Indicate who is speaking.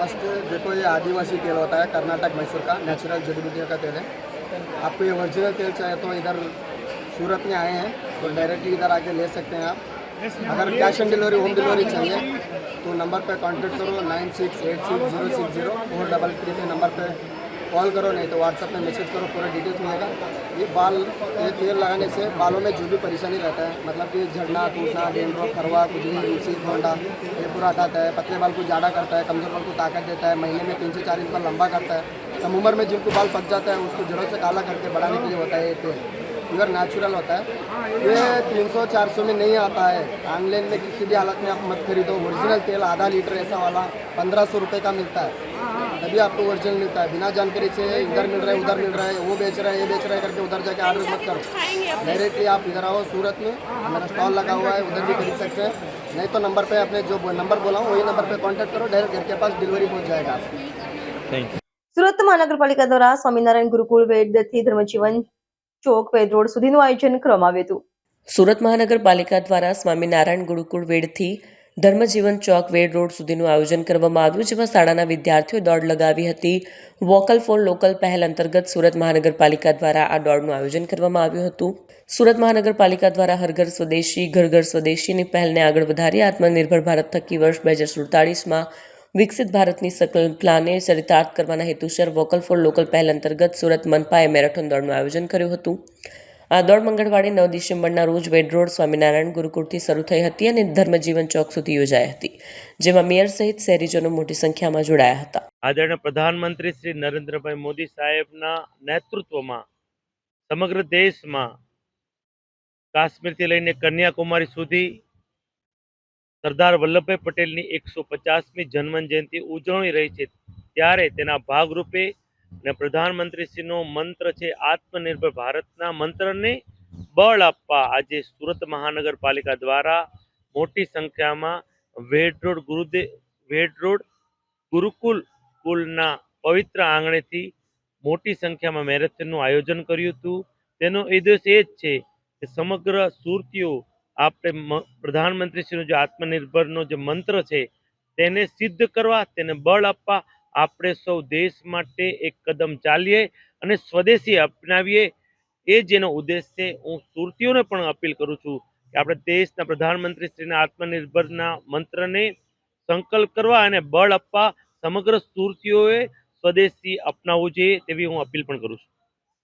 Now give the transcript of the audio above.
Speaker 1: आदिवासी तेल होता है, कर्नाटक मैसूर का नेचुरल जड़ी बूटियों का तेल है। आपको ये ओरिजिनल तेल चाहिए तो इधर सूरत में आए हैं तो डायरेक्टली इधर आके ले सकते हैं आप। अगर cash on delivery home delivery चाहिए तो नंबर पर कांटेक्ट करो nine six eight six zero six zero four double three के नंबर पे कॉल करो, नहीं तो व्हाट्सएप में मैसेज करो, पूरा डिटेल्स मिलेगा। ये बाल, ये तेल लगाने से बालों में जो भी परेशानी रहता है मतलब कि झड़ना, टूटना डेंड्रॉफ खरवा खुजली रूसी घोंडा ये पूरा हटाता है। पतले बाल को जाड़ा करता है, कमज़ोर बाल को ताकत देता है, महीने में तीन से चार इंच बाल लंबा करता है। कम उम्र में जिनको बाल पक जाता है, उसको जड़ों से काला करके बढ़ाने के लिए होता है ये तेल। प्योर नेचुरल होता है। ये 300-400 में नहीं आता है। ऑनलाइन में किसी भी हालत में आप मत खरीदो। ओरिजिनल तेल आधा लीटर ऐसा वाला पंद्रह सौ रुपये का मिलता है। तभी आपको ओरिजिनल मिलता है बिना जानकारी से इधर मिल रहा है उधर मिल रहा है वो बेच रहा है ये बेच रहा है करके उधर जाके ऑर्डर मत करो डायरेक्टली आप इधर आओ सूरत में हमारा स्टॉल लगा हुआ है उधर भी खरीद सकते हैं नहीं तो नंबर पे अपने जो नंबर बोला हूँ वही नंबर पे कांटेक्ट करो डायरेक्ट घर के पास डिलीवरी पहुंच जाएगा आपको
Speaker 2: થેન્ક યુ
Speaker 3: સુરત મહાનગરપાલિકા દ્વારા સ્વામિનારાયણ ગુરુકુળ વેદથી ધર્મજીવન ચોક વેદ રોડ સુધીનું આયોજન કરવામાં આવ્યું હતું
Speaker 4: સુરત મહાનગરપાલિકા દ્વારા સ્વામિનારાયણ ગુરુકુળ વેડથી ધર્મજીવન ચોક વેડ રોડ સુધીનું આયોજન કરવામાં આવ્યું, જેમાં શાળાના વિદ્યાર્થીઓ દોડ લગાવી હતી. વોકલ ફોર લોકલ પહેલ અંતર્ગત સુરત મહાનગરપાલિકા દ્વારા આ દોડનું આયોજન કરવામાં આવ્યું હતું. સુરત મહાનગરપાલિકા દ્વારા હરઘર સ્વદેશી ઘર ઘર સ્વદેશીની પહેલને આગળ વધારી આત્મનિર્ભર ભારત થકી વર્ષ બે હજાર સુડતાળીસમાં વિકસિત ભારતની સંકલ્પનાને ચરિતાર્થ કરવાના હેતુસર વોકલ ફોર લોકલ પહેલ અંતર્ગત સુરત મનપાએ મેરેથોન દોડનું આયોજન કર્યું હતું. આ દોડ મંગળવારે નવ ડિસેમ્બરના રોજ વેડ રોડ સ્વામિનારાયણ ગુરુકુળથી શરૂ થઈ હતી અને ધર્મજીવન ચોક સુધી યોજાઈ હતી, જેમાં મેયર સહિત શહેરીજનો મોટી સંખ્યામાં જોડાયા હતા.
Speaker 5: આદરણીય પ્રધાનમંત્રી શ્રી નરેન્દ્રભાઈ મોદી સાહેબના નેતૃત્વમાં સમગ્ર દેશમાં કાશ્મીરથી લઈને કન્યાકુમારી સુધી સરદાર વલ્લભભાઈ પટેલની એકસો પચાસમી જન્મ જયંતિ ઉજવણી રહી છે, ત્યારે તેના ભાગરૂપે ને પ્રધાનમંત્રીશ્રીનો મંત્ર છે, આત્મનિર્ભર ભારતના મંત્રને બળ આપવા. આજે સુરત મહાનગરપાલિકા દ્વારા મોટી સંખ્યામાં વેડરોડ ગુરુદેવ વેડરોડ ગુરુકુલ સ્કૂલના પવિત્ર આંગણેથી મોટી સંખ્યામાં મેરેથોનનું આયોજન કર્યું હતું. તેનો ઉદ્દેશ એ જ છે કે સમગ્ર સુરતીઓ આપણે પ્રધાનમંત્રીશ્રીનો જે આત્મનિર્ભરનો જે મંત્ર છે, તેને સિદ્ધ કરવા, તેને બળ આપવા આપણે સૌ દેશ માટે એક કદમ ચાલીએ અને સ્વદેશી અપનાવીએ, એ જેનો ઉદ્દેશ છે હું સુરતીઓને પણ અપીલ કરું છું કે આપણે દેશના પ્રધાનમંત્રીશ્રીના આત્મનિર્ભરના મંત્રને સંકલ્પ કરવા અને બળ આપવા સમગ્ર સુરતીઓએ સ્વદેશી અપનાવવું જોઈએ તેવી હું અપીલ પણ કરું છું.